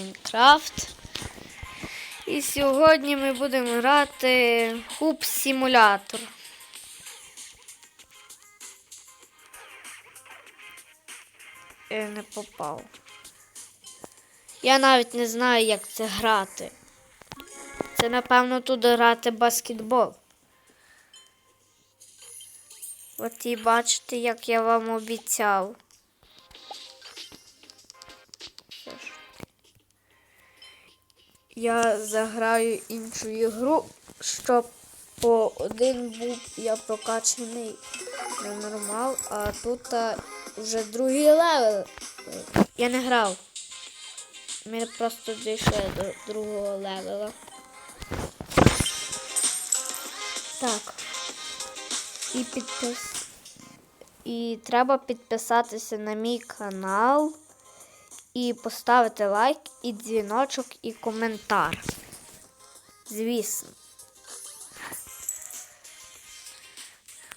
Майнкрафт. І сьогодні ми будемо грати Хуб Симулятор. Я не попав. Я навіть не знаю, як це грати. Це, напевно, тут грати баскетбол. От і бачите, як я вам обіцяв. Я заграю іншу ігру, щоб по один був я прокачаний на нормал, а тут а, вже другий левел. Я не грав. Ми просто дійшли до другого левела. Так. І підпис. І треба підписатися на мій канал. І поставити лайк, і дзвіночок, і коментар. Звісно.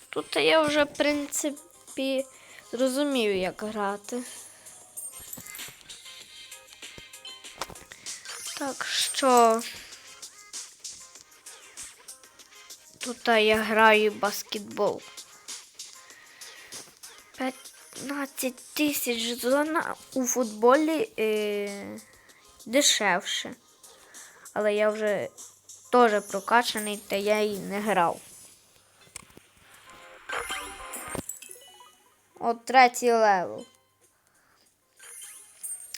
Тут я вже, в принципі, зрозумів, як грати. Так що тут я граю баскетбол. 15 тисяч зона у футболі е, дешевше. Але я вже теж прокачаний, та я і не грав. От третій левел.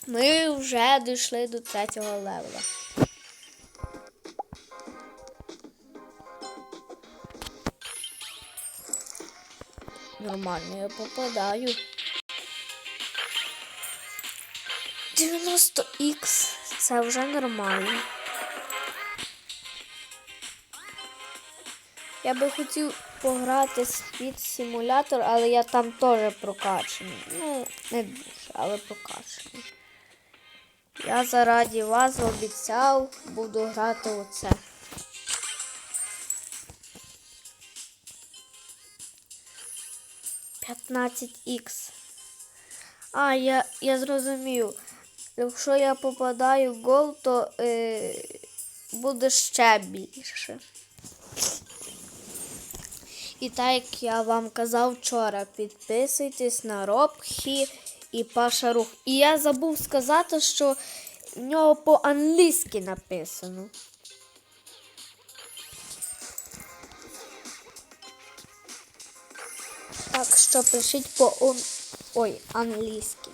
Ми вже дійшли до третього левела. Нормально я попадаю. 90х це вже нормально. Я би хотів пограти спід симулятор, але я там теж прокачаний. Ну, не дуже, але прокачаний. Я заради вас обіцяв, буду грати оце. П'ятнадцять х А, я, я зрозумів. Якщо я попадаю в гол, то е, буде ще більше. І так як я вам казав вчора, підписуйтесь на Робхі і Паша Рух. І я забув сказати, що в нього по-англійськи написано. Так що пишіть по ой, англійськи.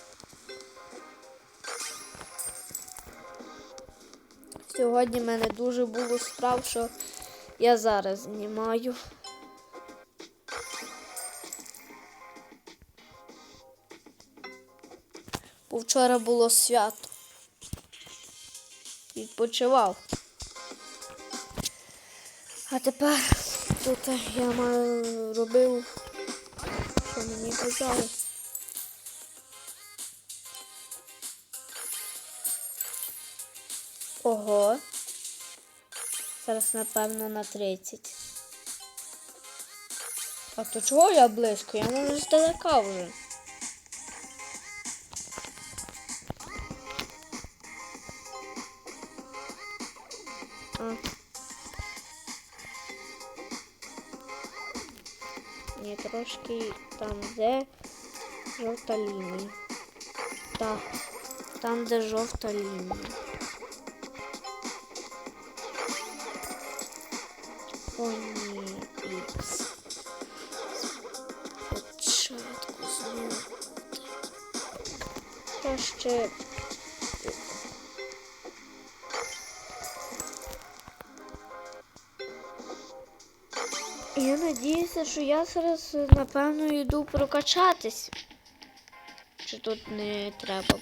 Сьогодні в мене дуже було справ, що я зараз знімаю. Бо вчора було свято. Відпочивав. А тепер тут я маю робив, що мені казали. Ого. Зараз, напевно, на 30. А то чого я близько? Я можу здалека вже. А. Ні, трошки там, де жовта лінія. Так, там, де жовта лінія. О, ні, ікс. Спочатку знову. Краще Я надіюся, що я зараз, напевно, йду прокачатись. Чи тут не треба?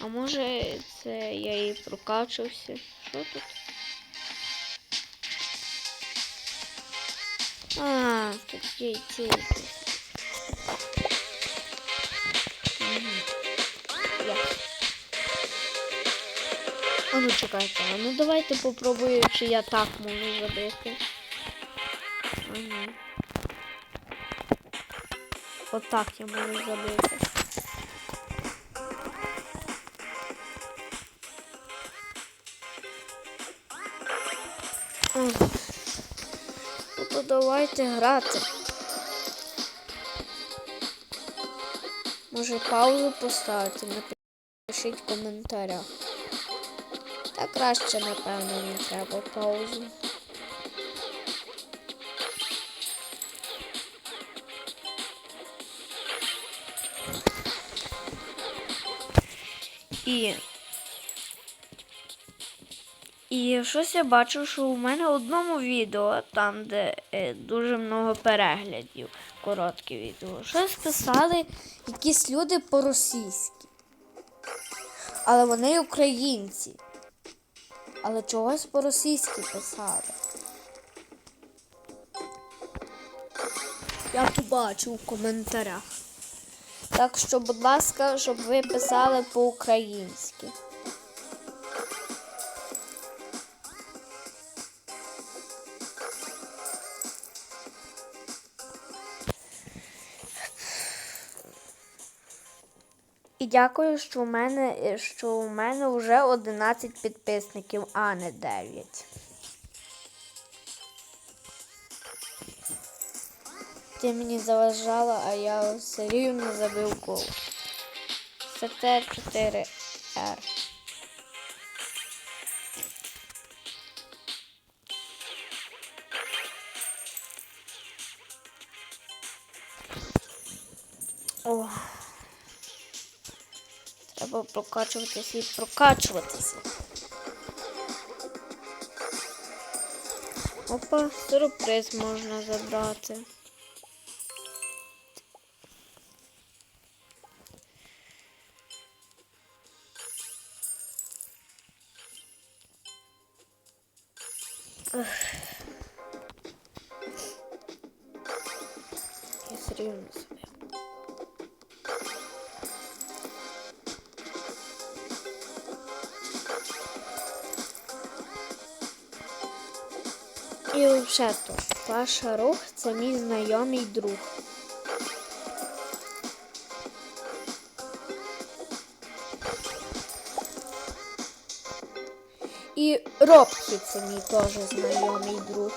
А може це я і прокачався? Що тут? А, тут. Я. А ну чекайте, а ну давайте попробую, чи я так можу забити. Ага. Отак я можу забити. Давайте грати. Може паузу поставити, напишіть в коментарях. Та краще, напевно, не треба паузу. І. І щось я бачив, що у мене в одному відео, там, де е, дуже много переглядів, коротке відео, щось писали якісь люди по-російськи. Але вони українці. Але чогось по-російськи писали. Я побачив в коментарях. Так що, будь ласка, щоб ви писали по-українськи. Дякую, що у мене, що у мене вже 11 підписників, а не 9. Ти мені заважала, а я все рівно забив гол. СТ 4 Р. Треба прокачуватися і прокачуватися. Опа, сюрприз можна забрати. Ех. Я все І взагалі то, Паша Рух це мій знайомий друг. І Робкі це мій теж знайомий друг.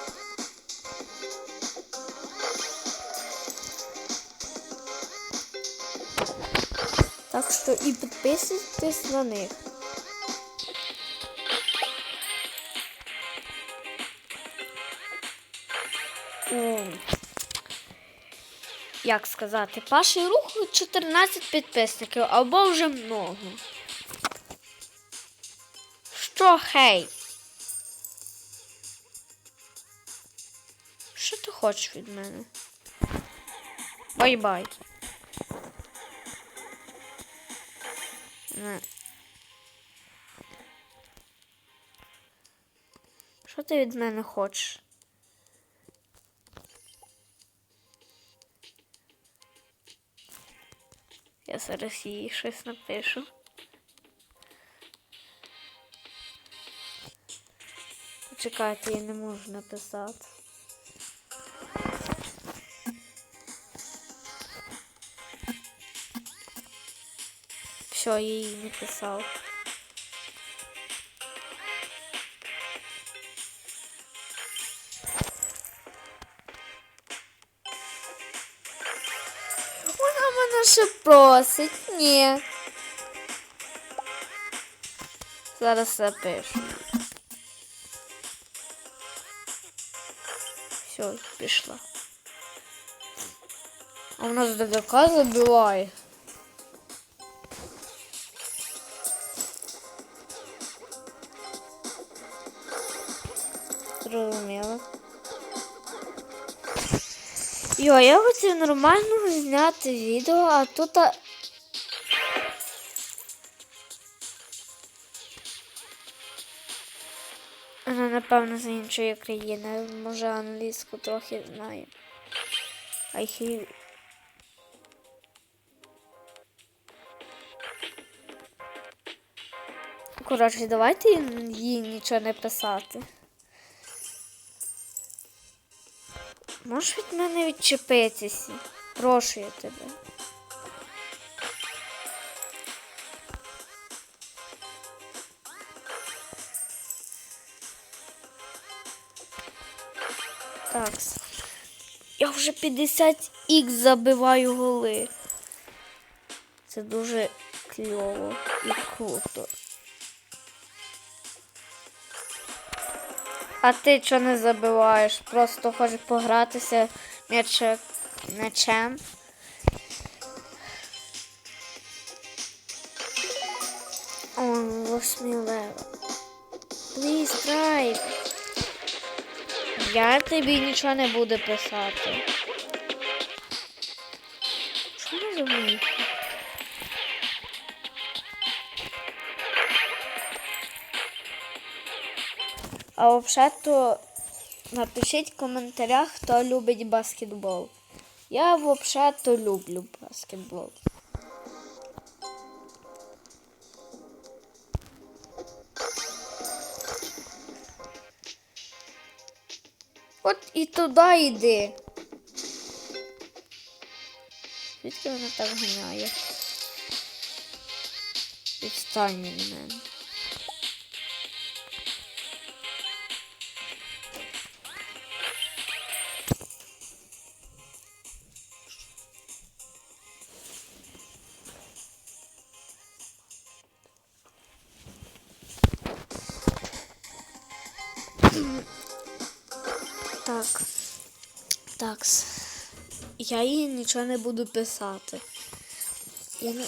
Так що і підписуйтесь на них. Як сказати, Паші рух 14 підписників або вже много. Що, хей? Що ти хочеш від мене? Бай-бай. Що ти від мене хочеш? Я зараз їй щось напишу. Чекайте, я не можу написати. Все, я їй не писав. Вона мене ще просить. Ні. Зараз запишу. Все, пішла. А у нас ДДК забиває. Зрозуміло. Йо, я хотів нормально зняти відео, а тут. Вона, напевно, з іншої країни. Може англійську трохи знає. I hear... Коротше, давайте їй нічого не писати. Можеш від мене відчепитися? Прошу я тебе. Так. Я вже 50 х забиваю голи. Це дуже кльово і круто. А ти чого не забиваєш? Просто хочеш погратися м'яче- м'ячем. Он восьмий левел. Please try. Я тобі нічого не буду писати. Що не забув? А взагалі-то напишіть в коментарях, хто любить баскетбол. Я взагалі-то люблю баскетбол. От і туди йди. Звідки вона так ганяє? Відстань від мене. Так. Я їй нічого не буду писати. Я не,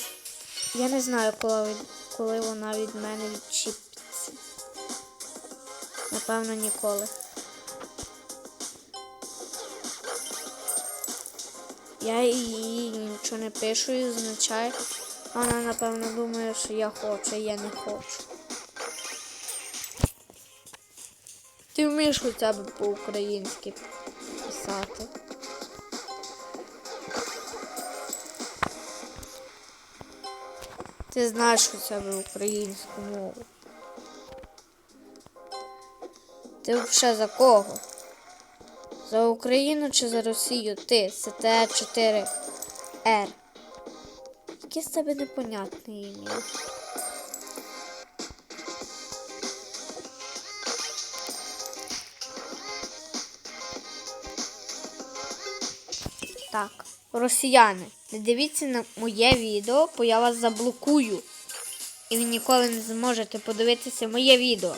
я не знаю, коли, коли вона від мене відчіпиться. Напевно, ніколи. Я їй нічого не пишу і означає. Вона, напевно, думає, що я хочу, я не хочу. Ти вмієш хоча б по-українськи писати. Ти знаєш хоча б українську мову. Ти взагалі за кого? За Україну чи за Росію? Ти, СТЕ 4 Р. Яке з тебе непонятне ім'я? Так, росіяни, не дивіться на моє відео, бо я вас заблокую. І ви ніколи не зможете подивитися моє відео.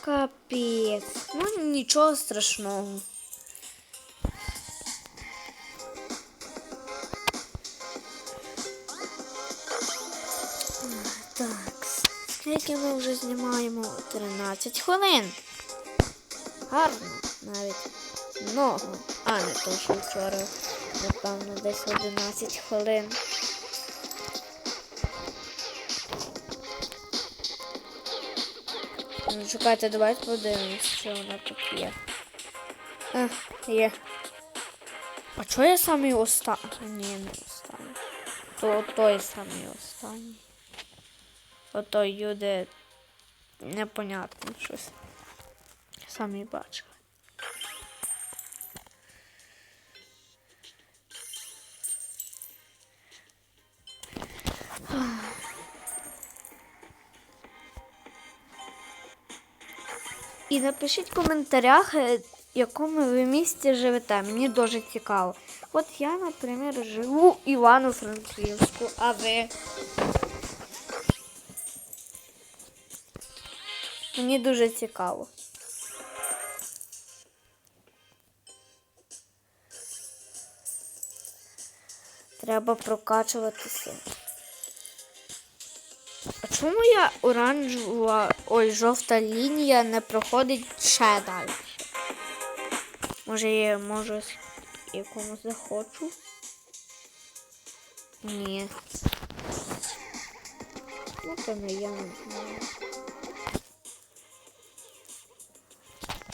Капець. Ну нічого страшного. Так, скільки ми вже знімаємо? 13 хвилин. Гарно навіть. Много. А, не то, що вчора, напевно, десь 11 хвилин. Ну, Чекайте, давайте подивимось, що вона тут є. А, є. А чого я самий останній? Ні, не останній. То той самий останній. Отой юде непонятно щось. Самі бачили. І напишіть в коментарях, е, в якому ви місті живете. Мені дуже цікаво. От я, наприклад, живу в Івано-Франківську, а ви. Мені дуже цікаво. Треба прокачуватися. Чому моя оранжева, ой, жовта лінія не проходить ще далі? Може я можу якомусь захочу? Ні. Ну, то не я не знаю.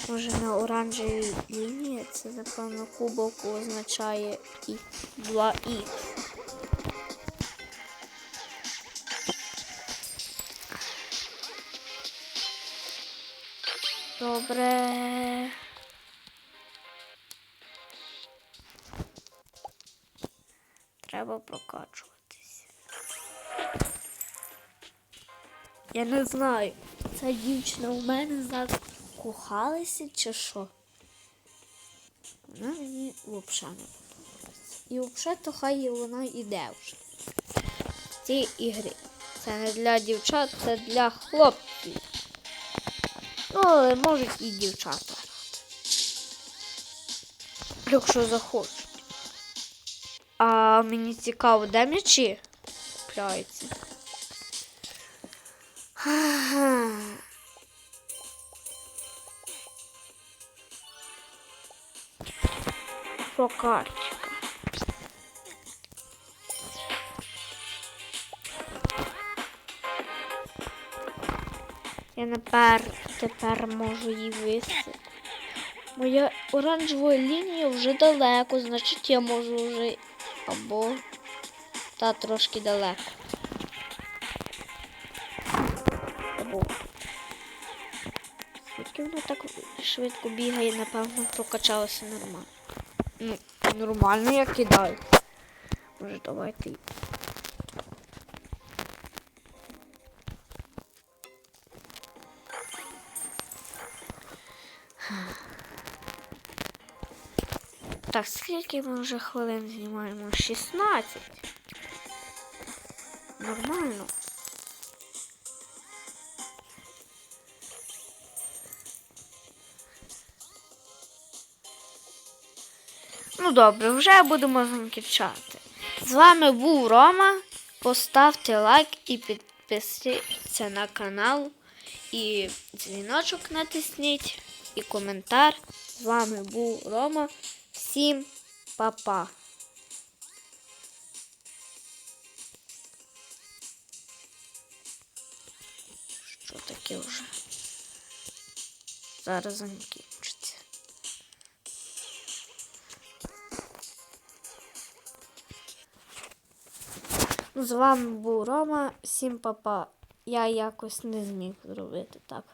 Може на оранжевій лінії це, напевно, кубок означає і 2 і. Добре. Треба прокачуватись. Я не знаю. Ця дівчина у мене за закохалися чи що? Вона мені взагалі не подобається. І взагалі то хай вона іде вже. з Ці ігри. Це не для дівчат, це для хлопців. Ну, але можуть і дівчата. Якщо захочуть. А мені цікаво, де м'ячі купляються. Ага. Прокачка. Я тепер, тепер можу її висити. Моя оранжева лінія вже далеко, значить я можу вже або та трошки далеко. Або. Звідки вона так швидко бігає, напевно, прокачалася нормально. Ну, нормально я кидаю. Може, давайте. Так, скільки ми вже хвилин знімаємо? 16. Нормально. Ну добре, вже будемо закінчати. З вами був Рома. Поставте лайк і підпишіться на канал. І дзвіночок натисніть, і коментар. З вами був Рома. Всім па-па. Що таке вже? Зараз закінчиться. З вами був Рома. Всім па-па. Я якось не зміг зробити так.